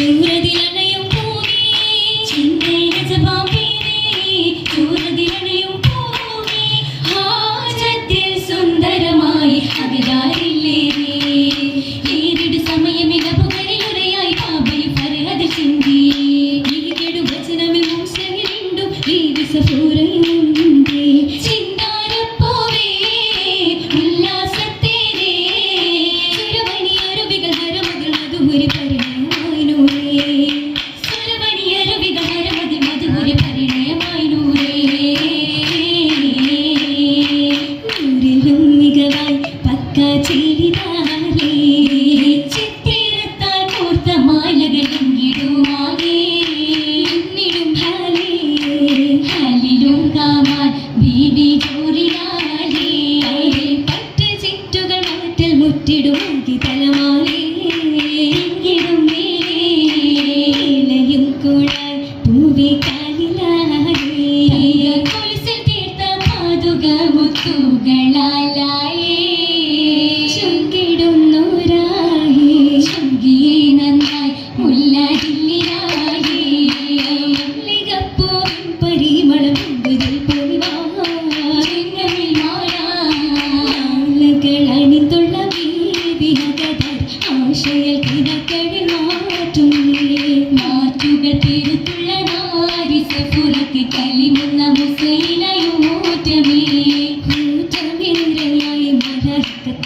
സൂര്യതിലനയും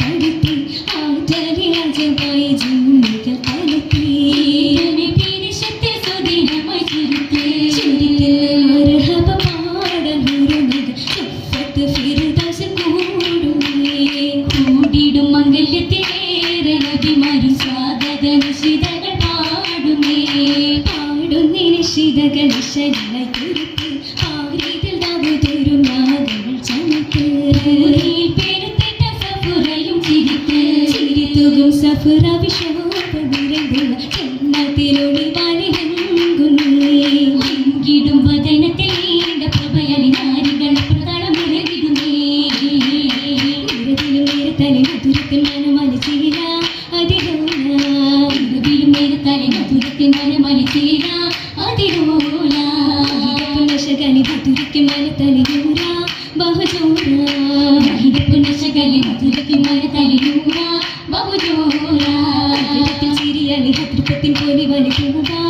കണ്ടെത്തി ആചാര്യരാജമായി ജിന്നുകൾ കലത്തി പിരിശത്തെ സുദിനമായി ചുരുത്തി ചുരുത്തിൽ മരഹബ പാട മുരുമിക ചുപ്പത്ത് ഫിരുദാശ കൂടുമേ. കൂടിടും മംഗല്യത്തിലേറെ നദിമാരും സ്വാഗത നിശിതകൾ പാടുമേ. പാടുന്ന നിശിതകൾ ശരിയായി തുരുത്തി ും വചനത്തിൽ പ്രഭയലി നാരികൾ പ്രതളം ഇരവിടുന്നേ ഉയരത്തിലും ഉയരത്തലെ മധുരത്തിൽ മനമലിച്ചീല അതിരോലും ഉയരത്തലെ മധുരത്തിൽ മനമലിച്ചീല അതിരോല പുനശകലി മധുരയ്ക്ക് മനത്തലിയൂര ബഹുചോര പുനശകലി മധുരയ്ക്ക് துக்கத்தின் பொலிவலி பூவா